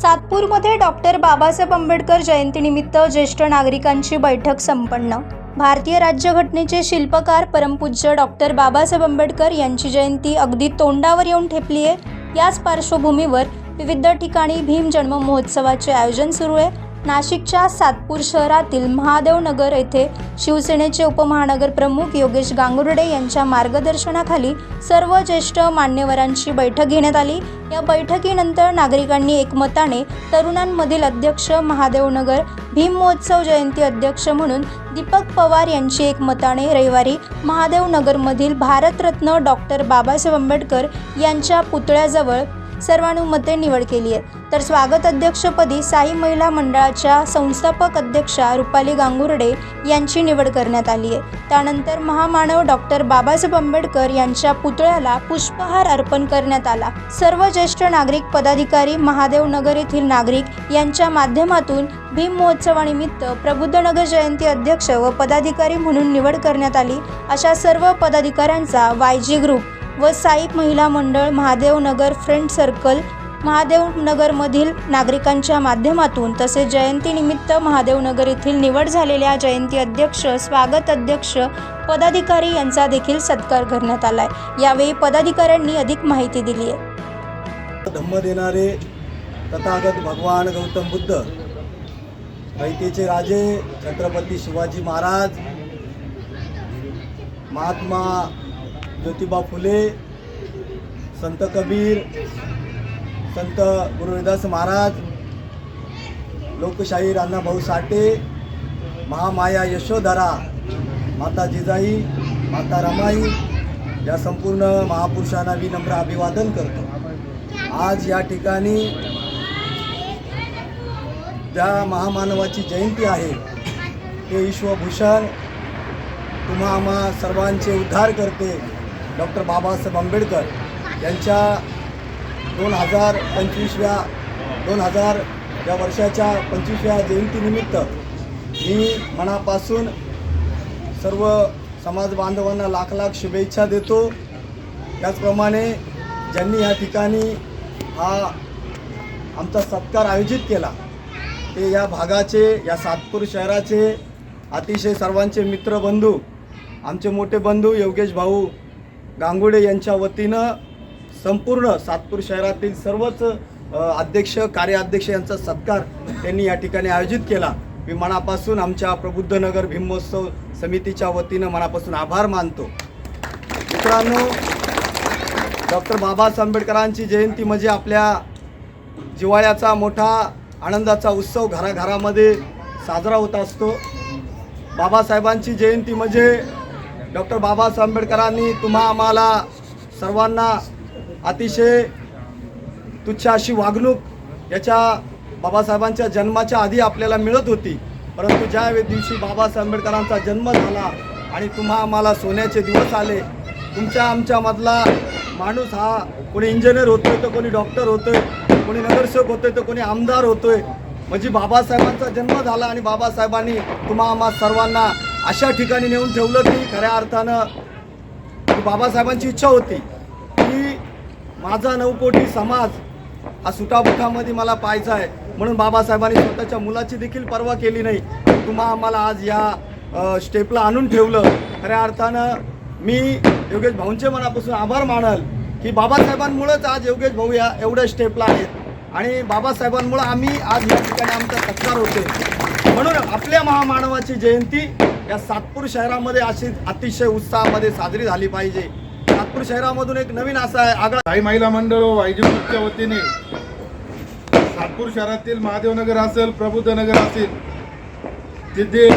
सातपूरमध्ये doctor Babasaheb Ambedkar जयंतीनिमित्त ज्येष्ठ नागरिकांची बैठक संपन्न. भारतीय राज्यघटनेचे शिल्पकार परमपूज्य डॉक्टर बाबासाहेब आंबेडकर यांची जयंती अगदी तोंडावर येऊन ठेपली आहे याच पार्श्वभूमीवर विविध ठिकाणी भीम जन्म महोत्सवाचे आयोजन सुरू आहे. नाशिकच्या सातपूर शहरातील महादेव नगर येथे शिवसेनेचे उपमहानगर प्रमुख योगेश गांगुर्डे यांच्या मार्गदर्शनाखाली सर्व ज्येष्ठ मान्यवरांची बैठक घेण्यात आली. या बैठकीनंतर नागरिकांनी एकमताने तरुणांमधील अध्यक्ष महादेवनगर भीम महोत्सव जयंती अध्यक्ष म्हणून दीपक पवार यांची एकमताने रविवारी महादेवनगरमधील भारतरत्न डॉक्टर बाबासाहेब आंबेडकर यांच्या पुतळ्याजवळ सर्वानुमते निवड केली आहे. तर स्वागत अध्यक्षपदी साई महिला मंडळाच्या संस्थापक अध्यक्षा रुपाली गांगुर्डे यांची निवड करण्यात आली आहे. त्यानंतर महामानव डॉक्टर बाबासाहेब आंबेडकर यांच्या पुतळ्याला पुष्पहार अर्पण करण्यात आला. सर्व ज्येष्ठ नागरिक पदाधिकारी महादेव नगर येथील नागरिक यांच्या माध्यमातून भीम महोत्सवानिमित्त प्रबुद्धनगर जयंती अध्यक्ष व पदाधिकारी म्हणून निवड करण्यात आली. अशा सर्व पदाधिकाऱ्यांचा वाय जी ग्रुप व साई महिला मंडळ महादेव नगर फ्रेंड सर्कल महादेवनगरमधील नागरिकांच्या माध्यमातून तसेच जयंतीनिमित्त महादेवनगर येथील निवड झालेल्या जयंती अध्यक्ष स्वागत अध्यक्ष पदाधिकारी यांचा देखील सत्कार करण्यात आला आहे यावेळी पदाधिकाऱ्यांनी अधिक माहिती दिली आहे. धम्म देणारे तथागत भगवान गौतम बुद्ध रयतेचे राजे छत्रपती शिवाजी महाराज महात्मा ज्योतिबा फुले संत कबीर संत गुरुविदास महाराज लोकशाहीर अण्णाभाऊ साठे महामाया यशोधरा माता जिजाई माता रमाई या संपूर्ण महापुरुषांना विनम्र अभिवादन करतो. आज या ठिकाणी ज्या महामानवाची जयंती आहे ते विश्वभूषण तुम्हा आम्हा सर्वांचे उद्धार करते डॉक्टर बाबासाहेब आंबेडकर यांच्या दोन हजार पंचवीसव्या दोन हजार या वर्षाच्या पंचवीसव्या जयंतीनिमित्त मी मनापासून सर्व समाज बांधवांना लाख लाख शुभेच्छा देतो. त्याचप्रमाणे ज्यांनी या ठिकाणी हा आमचा सत्कार आयोजित केला ते या भागाचे या सातपूर शहराचे अतिशय सर्वांचे मित्रबंधू आमचे मोठे बंधू योगेश भाऊ गांगुडे यांच्या वतीनं संपूर्ण सातपूर शहरातील सर्वच अध्यक्ष कार्याध्यक्ष यांचा सत्कार त्यांनी या ठिकाणी आयोजित केला. मी मनापासून आमच्या प्रबुद्धनगर भीमोत्सव समितीच्या वतीनं मनापासून आभार मानतो. मित्रांनो डॉक्टर बाबासाहेब आंबेडकरांची जयंती म्हणजे आपल्या जिवाळ्याचा मोठा आनंदाचा उत्सव घराघरामध्ये साजरा होत असतो. बाबासाहेबांची जयंती म्हणजे डॉक्टर बाबासाहेब आंबेडकरांनी तुम्हा आम्हाला सर्वांना अतिशय तुच्छ अशी वागणूक याच्या बाबासाहेबांच्या जन्माच्या आधी आपल्याला मिळत होती. परंतु ज्या दिवशी बाबासाहेब आंबेडकरांचा जन्म झाला आणि तुम्हा आम्हाला सोन्याचे दिवस आले तुमच्या आमच्यामधला माणूस हा कोणी इंजिनियर होतोय तर कोणी डॉक्टर होतोय कोणी नगरसेवक होतोय तर कोणी आमदार होतोय. म्हणजे बाबासाहेबांचा जन्म झाला आणि बाबासाहेबांनी तुम्हा आम्हा सर्वांना अशा ठिकाणी नेऊन ठेवलं की खऱ्या अर्थानं बाबासाहेबांची इच्छा होती. की माझा नवकोटी समाज हा सुटाबुटामध्ये मला पाहायचा आहे. म्हणून बाबासाहेबांनी स्वतःच्या मुलाची देखील पर्वा केली नाही. तुम्हा आम्हाला आज या स्टेपला आणून ठेवलं. खऱ्या अर्थानं मी योगेश भाऊंचे मनापासून आभार मानल की बाबासाहेबांमुळेच आज योगेश भाऊ या एवढ्या स्टेपला आहेत. आणि बाबासाहेबांमुळं आम्ही आज या ठिकाणी आमचा तक्रार होते म्हणून आपल्या महामानवाची जयंती या सातपूर शहरामध्ये अशी अतिशय उत्साहामध्ये साजरी झाली पाहिजे. नागपूर शहरामधून एक नवीन असा आहे आगळा काही महिला मंडळ व वायजी ग्रुपच्या वतीने नागपूर शहरातील महादेवनगर असेल प्रबुद्धनगर असेल तिथे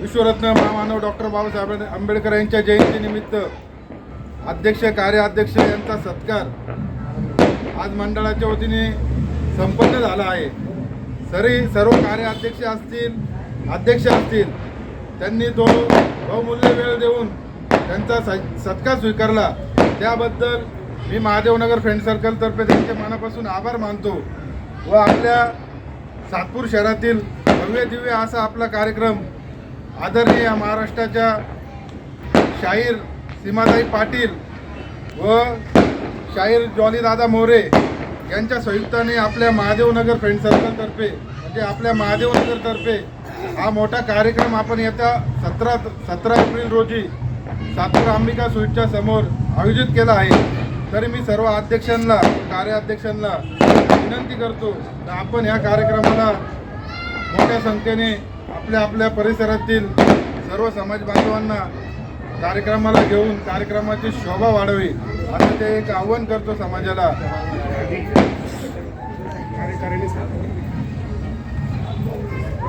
विश्वरत्न महामानव डॉक्टर बाबासाहेब आंबेडकर यांच्या जयंतीनिमित्त अध्यक्ष कार्याध्यक्ष यांचा सत्कार आज मंडळाच्या वतीने संपन्न झाला आहे. सरी सर्व कार्याध्यक्ष असतील अध्यक्ष असतील त्यांनी तो बहुमूल्य वेळ देऊन त्यांचा स- सत्कार स्वीकारला. त्याबद्दल मी महादेवनगर फ्रेंड सर्कलतर्फे त्यांचे मनापासून आभार मानतो व आपल्या सातपूर शहरातील भव्य दिव्य असा आपला कार्यक्रम आदरणीय महाराष्ट्राच्या शाहीर सीमाताई पाटील व शाहीर जॉलीदादा मोरे यांच्या संयुक्ताने आपल्या महादेवनगर फ्रेंड सर्कलतर्फे म्हणजे आपल्या महादेवनगरतर्फे हा मोठा कार्यक्रम आपण येत्या सतरा सतरा एप्रिल रोजी सातपूर अंबिका स्वीटच्या समोर आयोजित केला आहे. तरी मी सर्व अध्यक्षांना कार्याध्यक्षांना विनंती करतो तर आपण ह्या कार्यक्रमाला मोठ्या संख्येने आपल्या आपल्या परिसरातील सर्व समाज बांधवांना कार्यक्रमाला घेऊन कार्यक्रमाची शोभा वाढवी. असं ते एक आव्हान करतो समाजाला.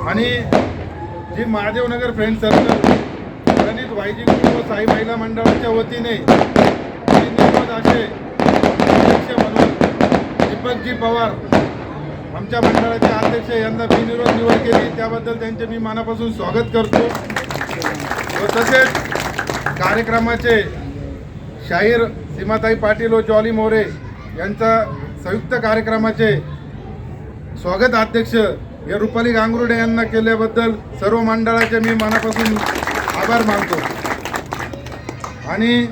आणि जी महादेवनगर फ्रेंड सर्कल गणित वायजी ग्रुप व साई महिला मंडळाच्या वतीने बिनविरोध असे अध्यक्ष म्हणून दीपकजी पवार आमच्या मंडळाचे अध्यक्ष यांना बिनविरोध निवड केली. त्याबद्दल त्यांचे मी मनापासून स्वागत करतो. व तसेच कार्यक्रमाचे शाहीर सीमाताई पाटील व जॉली मोरे यांचा संयुक्त कार्यक्रमाचे स्वागत अध्यक्ष या रुपाली गांगरुडे यांना केल्याबद्दल सर्व मंडळाचे मी मनापासून आभार मानतो. आणि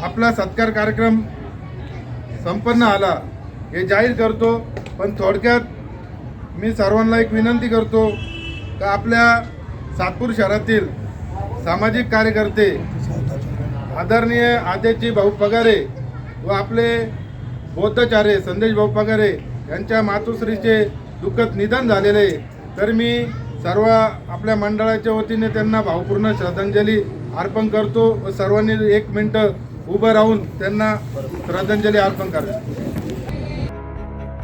आपला सत्कार कार्यक्रम संपन्न आला हे जाहीर करतो. पण थोडक्यात मी सर्वांना एक विनंती करतो का आपल्या सातपूर शहरातील सामाजिक कार्यकर्ते आदरणीय आदेशजी भाऊ पगारे व आपले बौद्धचार्य संदेश भाऊ पगारे यांच्या मातोश्रीचे दुःखद निधन झालेले तर मी सर्व आपल्या मंडळाच्या वतीने त्यांना भावपूर्ण श्रद्धांजली अर्पण करतो व सर्वांनी एक मिनटं उभं राहून त्यांना श्रद्धांजली अर्पण करा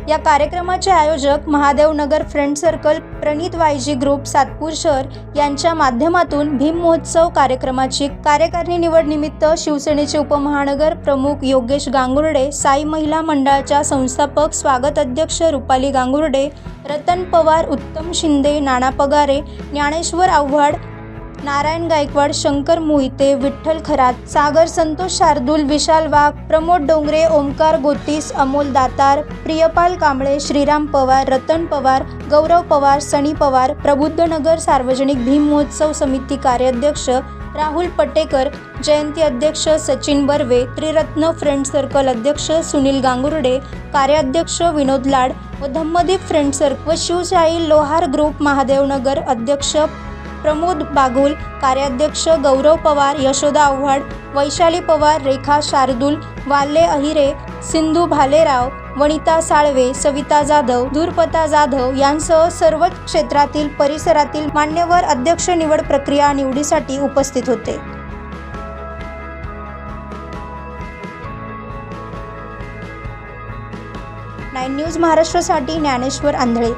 या कार्यक्रमाचे आयोजक Mahadev Nagar friend circle Pranit YG group Satpur शहर यांच्या माध्यमातून भीम महोत्सव कार्यक्रमाची कार्यकारिणी निवडनिमित्त शिवसेनेचे उपमहानगर प्रमुख योगेश गांगुर्डे साई महिला मंडळाच्या संस्थापक स्वागत अध्यक्ष रुपाली गांगुर्डे रतन पवार उत्तम शिंदे नाना पगारे ज्ञानेश्वर आव्हाड नारायण गायकवाड शंकर मोहिते विठ्ठल खरात सागर संतोष शार्दूल विशाल वाघ प्रमोद डोंगरे ओमकार गोतीस अमोल दातार प्रियपाल कांबळे श्रीराम पवार रतन पवार गौरव पवार सनी पवार प्रबुद्धनगर सार्वजनिक भीम महोत्सव समिती कार्याध्यक्ष राहुल पटेकर जयंती अध्यक्ष सचिन बर्वे त्रिरत्न फ्रेंड सर्कल अध्यक्ष सुनील गांगुर्डे कार्याध्यक्ष विनोद लाड व धम्मदीप फ्रेंड सर्कल व शिवशाही लोहार ग्रुप महादेवनगर अध्यक्ष प्रमोद बागुल कार्याध्यक्ष गौरव पवार यशोदा आव्हाड वैशाली पवार रेखा शार्दूल वाल्ले अहिरे सिंधू भालेराव वनिता साळवे सविता जाधव धूरपता जाधव यांसह सर्वच क्षेत्रातील परिसरातील मान्यवर अध्यक्ष निवड प्रक्रिया निवडीसाठी उपस्थित होते. नाईन न्यूज महाराष्ट्रासाठी ज्ञानेश्वर आंधळे